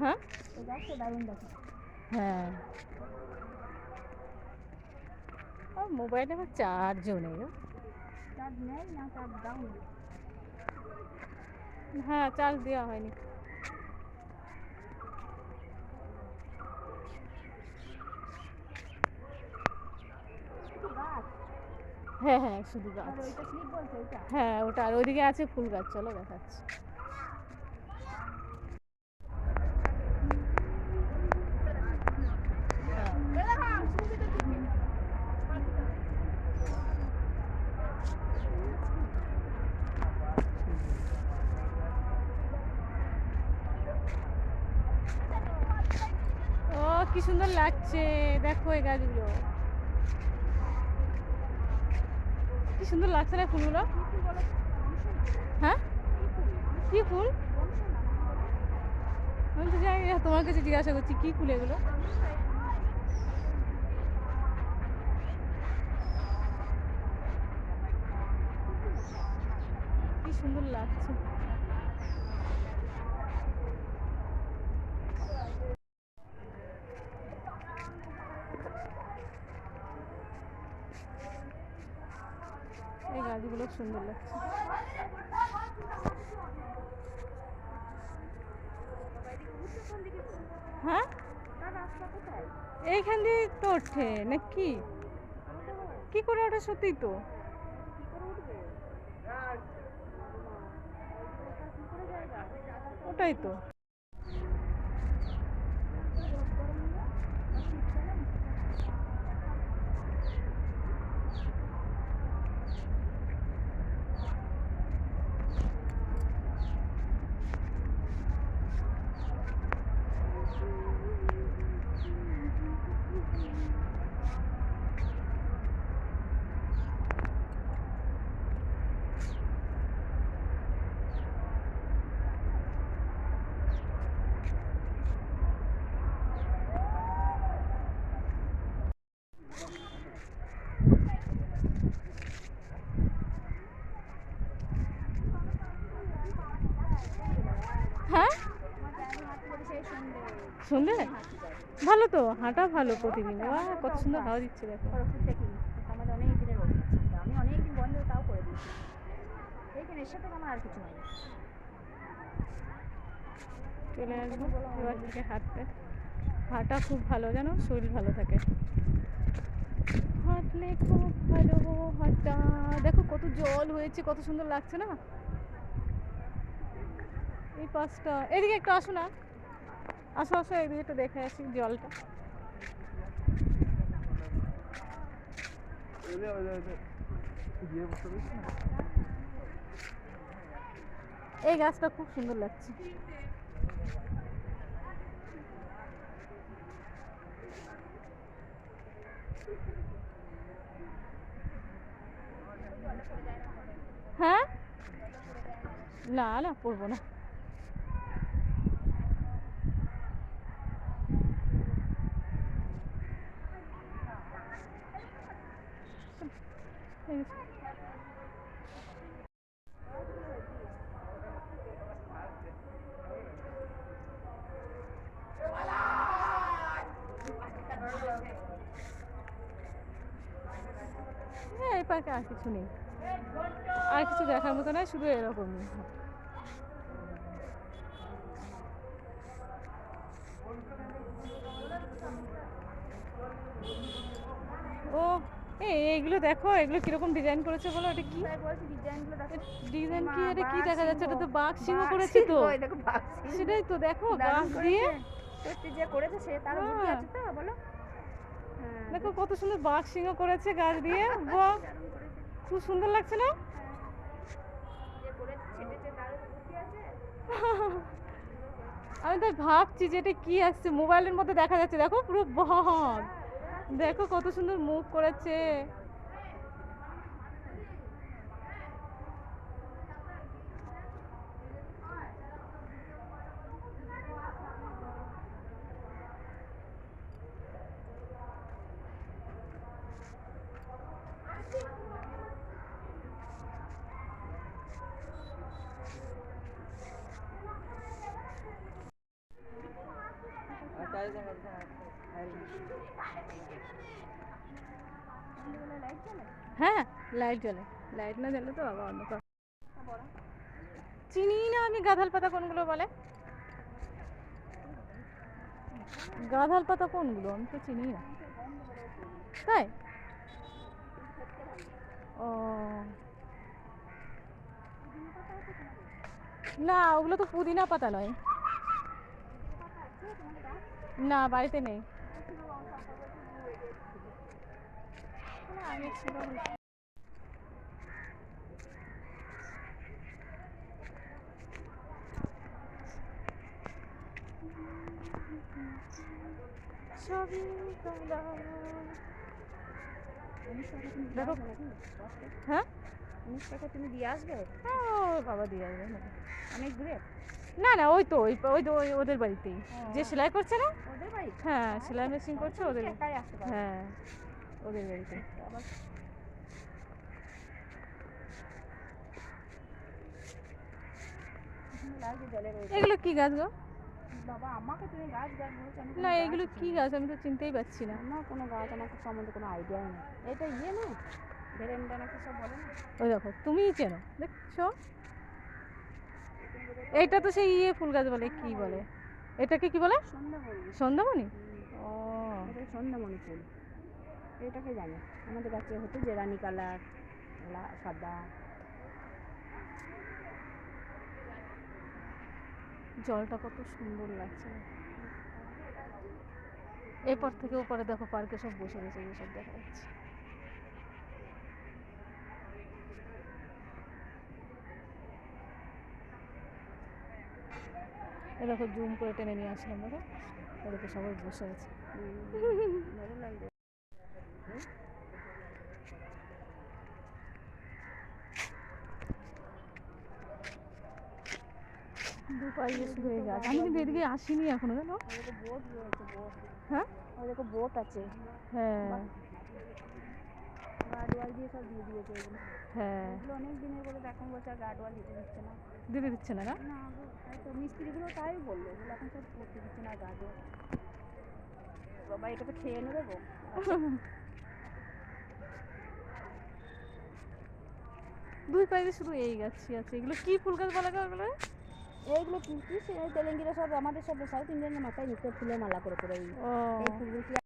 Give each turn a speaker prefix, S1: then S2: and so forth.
S1: হ্যাঁ? হ্যাঁ। আর মোবাইলে আমার চার্জও নেই হ্যাঁ চার্জ দেওয়া হয়নি। হ্যাঁ হ্যাঁ শুধু গাছ। হ্যাঁ ওটা আর ওইদিকে আছে ফুল গাছ চলো দেখাচ্ছি হ্যাঁ। ও কি সুন্দর লাগছে। দেখো এই গাছগুলো। কি সুন্দর লাগছে না ফুলগুলো? হ্যাঁ? কি ফুল? আমি তো জানি তোমার কাছে জিজ্ঞাসা করছি, কি ফুল এগুলো? কি সুন্দর লাগছে এই গাছগুলো সুন্দর লাগছে। হ্যাঁ? এইখান দিয়ে তো ওঠে না কি করে ওঠে সত্যিই তো? ওটাই তো। হ্যাঁ?
S2: আমার সন্ধে?
S1: ভালো তো, হাঁটা ভালো প্রতিদিন। কত সুন্দর হাওয়া দিচ্ছে দেখো।
S2: আমাদের অনেক দিনের আমি অনেক দিন বন্ধ তাও করে আমার আর কিছু
S1: চলে আসব, এবার হাঁটতে। হাঁটা খুব ভালো, জানো? শরীর ভালো থাকে। হাঁটলে খুব ভালো হাঁটা। দেখো কত জল হয়েছে, কত সুন্দর লাগছে না? এই পাশটা, এদিকে একটু আসো না। আসো আসো, এদিকে একটু দেখে আসি জলটা। এই গাছটা খুব সুন্দর লাগছে। হ্যাঁ? না না পড়ব না এই যে। হ্যাঁ এই পার্কে আর কিছু নেই। আর কিছু দেখার মতো নয় শুধু এরকমই। ও এই এইগুলো দেখো এগুলো কীরকম ডিজাইন করেছে বলো এটা কি? ডিজাইন কি? এটা কি দেখা যাচ্ছে? এটা তো বাঘ সিংহ করেছে তো। সেটাই তো দেখো বাঘ দিয়ে।
S2: সত্যি যে করেছে সে তার বুদ্ধি। আছে তো বলো।
S1: দেখো কত সুন্দর বাঘ সিংহ করেছে গাছ দিয়ে। বাহ খুব সুন্দর লাগছে না আমি তো ভাবছি যে এটা কি আসছে? মোবাইলের মধ্যে দেখা যাচ্ছে। দেখো পুরো বাঘ। দেখো কত সুন্দর মুখ করেছে। হ্যাঁ লাইট জ্বলে। লাইট না জ্বলে তো বাবা অন্ধকার। চিনি না আমি গাধাল পাতা কোনগুলো বলে? গাধাল পাতা কোনগুলো? আমি তো চিনি না। তাই? ও। না, ওগুলো তো পুদিনা পাতা নয়। না বাড়িতে নেই।
S2: উনিশ টাকা তুমি। দিয়ে আসবে
S1: হ্যাঁ
S2: উনিশ টাকা তুমি দিয়ে আসবে
S1: ও বাবা দিয়ে আসবে নাকি?
S2: অনেক দূরে
S1: না না ওই তো ওই ওই তো ওদের বাড়িতেই। যে সেলাই করছে না?
S2: ওদের বাড়ি?
S1: হ্যাঁ সেলাই মেশিন করছে ওদের হ্যাঁ ওদের বাড়িতে। এগুলো কি গাছ গো?
S2: বাবা আমাকে তুমি গাছ গাছ বলছো
S1: না এগুলো কি গাছ? আমি তো চিনতেই পারছি না।
S2: না। কোনো গাছ আমার সম্বন্ধে কোনো আইডিয়া নেই। এটা ইয়ে না? ভেরেন্ডা নাকি সব বলে না?
S1: ওই দেখো তুমিই চেনো দেখছ? এইটা তো সেই ইয়ে ফুল গাছ বলে কি বলে? এটাকে কি বলে?
S2: সন্ধ্যামণি।
S1: ও
S2: সন্ধ্যামণি ফুল। এটাকে জানি। আমাদের কাছে হতো যে রানী কালার সাদা।
S1: জলটা কত সুন্দর লাগছে। এরপর থেকে উপরে দেখো পার্কে সব বসে বসে সব দেখা যাচ্ছে। দেখো জুম করে টেনে নিয়ে আসলাম দেখো। ওদেরকে সবাই বসে আছে।
S2: ভালো লাগবে
S1: শুরু হয়ে গেছে। আমি কিন্তু এদিকে আসিনি এখনও জানো?
S2: বোট রয়েছে বোট।
S1: হ্যাঁ?
S2: ওদেরকে বোট আছে।
S1: হ্যাঁ।
S2: গার্ডওয়াল দিয়ে সব দিয়ে দিয়েছে এগুলো।
S1: হ্যাঁ।
S2: এগুলো অনেক দিনের তো এখন বলছে আর গার্ডওয়াল দিতে দিচ্ছে না।
S1: দিতে দিচ্ছে না না?
S2: না তো মিস্ত্রিগুলো তাই বলল এগুলো এখন সব করতে দিচ্ছে না গার্ডওয়াল বাবা এটা তো খেয়ে নেবে গো।
S1: দুই পায়ে শুধু এই গাছই আছে। এগুলো কি ফুল গাছ বলা গেল ওগুলো
S2: এইগুলো কি তেলেঙ্গিরা সব আমাদের সব সাউথ ইন্ডিয়ানের মাথায় নিচে ফুলের মালা করে করে এই ফুলগুলো